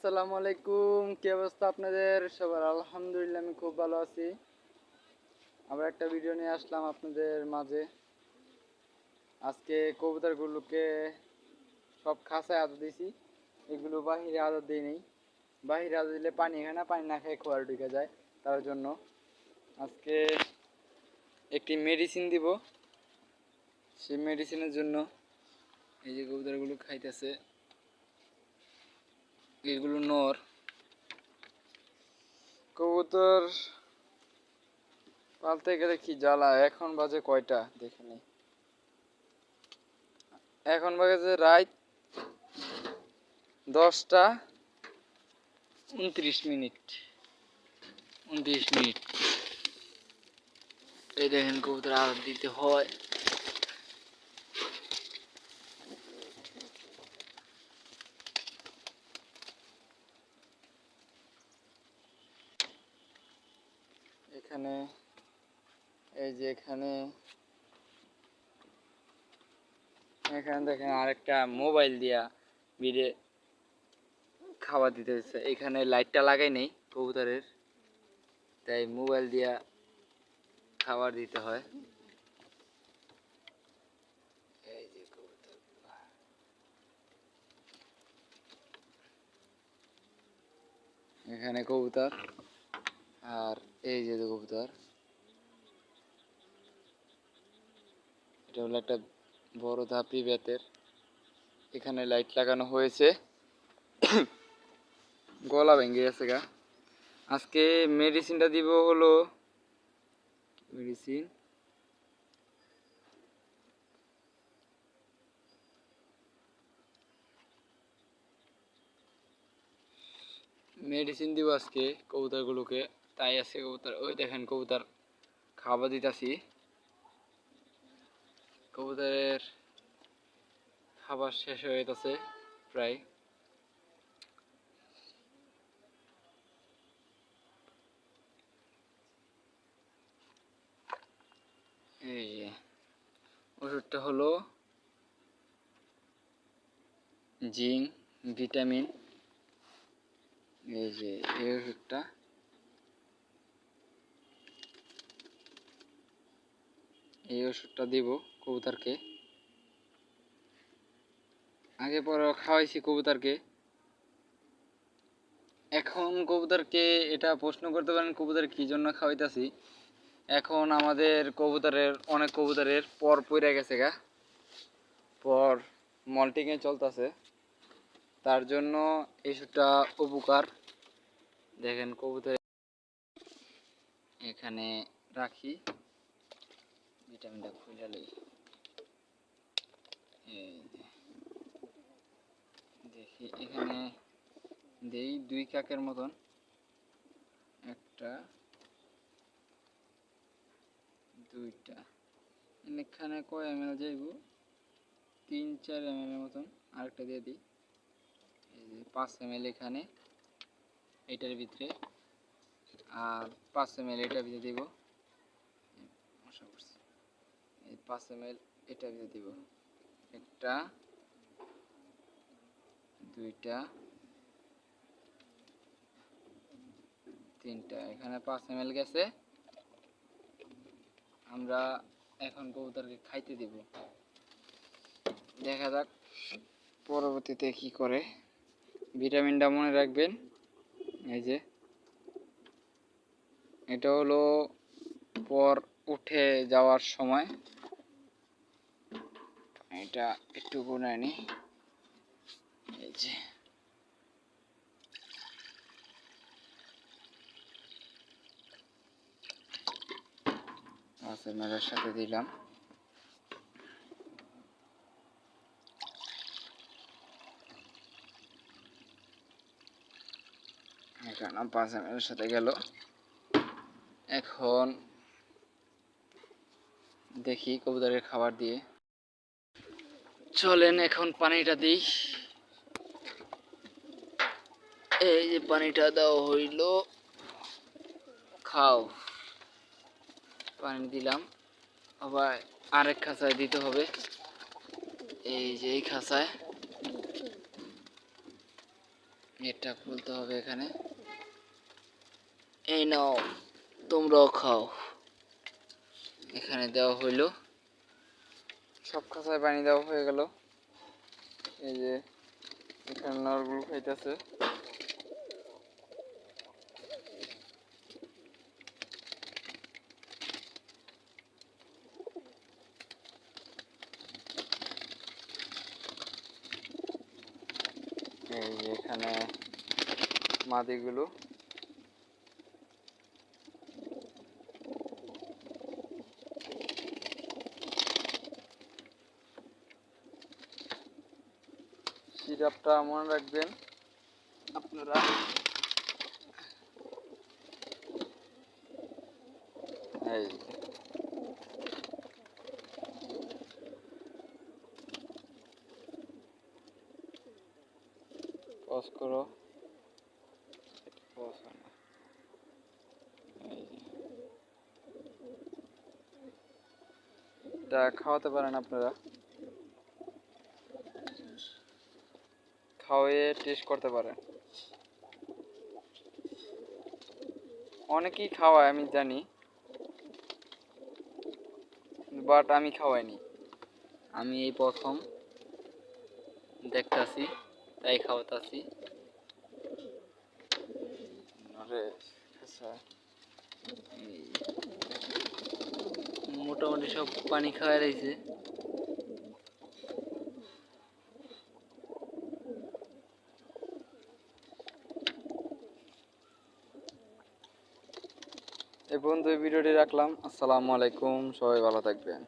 আসসালামু আলাইকুম। কি অবস্থা আপনাদের? সবার আলহামদুলিল্লাহ, আমি খুব ভালো আছি। আবার একটা ভিডিও নিয়ে আসলাম আপনাদের মাঝে। আজকে কবুতরগুলোকে সব খাঁচায় আদর দিয়েছি। এগুলো বাহিরে আদর দিই নেই। বাহিরে আদর দিলে পানি খায় না, পানি না খেয়ে খোয়ার ঢুকে যায় তার জন্য। আজকে একটি মেডিসিন দিব। সেই মেডিসিনের জন্য এই যে কবুতরগুলো খাইতেছে। এগুলো নর। কবুতর পালতে গেলে কি জ্বালা? এখন বাজে কয়টা? দেখে নেই এখন বাজে রাত দশটা উনত্রিশ মিনিট। উনত্রিশ মিনিট। এই দেখেন কবুতর আর দিতে হয়। এখানে, এই যে এখানে এখানে দেখেন আরেকটা মোবাইল দিয়া বিড়ে খাবার দিতে হচ্ছে এখানে লাইটটা লাগাই নেই কবুতরের, তাই মোবাইল দিয়া খাবার দিতে হয়। এখানে কবুতর। আর এই যে কবুতর, এটা হলো একটা বড় ধাপি বেতের। এখানে লাইট লাগানো হয়েছে। গলা ভেঙে গেছে গা। আজকে মেডিসিনটা দিব হলো, মেডিসিন। মেডিসিন দিব আজকে কবুতরগুলোকে। তাই আছে কবুতর। ওই দেখেন কবুতর, খাবার দিতেছি। কবুতরের খাবার শেষ হয়ে গেছে প্রায়। এই ওষুধটা হলো জিঙ্ক, ভিটামিন। এই যে, এই ওষুধটা। এই ওষুধটা দিব কবুতরকে। আগে পরে খাওয়াইছি কবুতরকে। এখন কবুতরকে এটা প্রশ্ন করতে পারেন, কবুতর কি জন্য খাওয়াইতেছি? এখন আমাদের কবুতরের, অনেক কবুতরের পর পড়ে গেছে গা। পর মল্টিংয়ে চলতেছে। তার জন্য এই ওষুধটা উপকার। দেখেন কবুতর এখানে রাখি। ভিটামিনটা খুলে লই। দেখি, এখানে দেই দুই কাকের মতন। একটা, দুইটা। এখানে কয় এম এল যাইব? তিন, চার এম এর মতন আরেকটা দিয়ে দিই। পাঁচ এম এল এখানে এটার ভিতরে। আর পাঁচ এম এল এটার ভিতরে দিব। পাঁচ এম এল এটার ভিতরে দিব। একটা, দুইটা, তিনটা। এখানে পাঁচ এম এল গেছে। আমরা এখন কবুতরকে খাইতে দিব। দেখা যাক পরবর্তীতে কি করে। ভিটামিনটা মনে রাখবেন। এই যে। এটা হলো পর উঠে যাওয়ার সময়। এটা একটু গুনে নি। এই যে। মাছের মেলার সাথে দিলাম। পাঁচ এম সাথে গেল। এখন দেখি কবুতরের খাবার দিয়ে। চলেন এখন পানিটা দিই। এই যে পানিটা দেওয়া হইল। খাও। পানি দিলাম। আবার আরেক খাঁচায় দিতে হবে। এই যে এই খাঁচায়। এটা খুলতে হবে এখানে। এই নাও, তোমরাও খাও। এখানে দেওয়া হইল। সব খাঁচায় পানি দেওয়া হয়ে গেল। এই যে এখানে নরগুলো খাইতেছে। এই যে এখানে মাদিগুলো সিরাপটা মনে রাখবেন। আপনারা এই খাওয়াতে পারেন আপনারা। খাওয়াইয়ে টেস্ট করতে পারে। অনেকেই খাওয়ায়, আমি জানি। বাট আমি খাওয়াইনি। আমি এই প্রথম। দেখতাছি, তাই খাওয়াতাছি। আচ্ছা। মোটামুটি সব পানি খাওয়া রয়েছে এই পর্যন্ত ভিডিওটি রাখলাম। আসসালামু আলাইকুম। সবাই ভালো থাকবেন।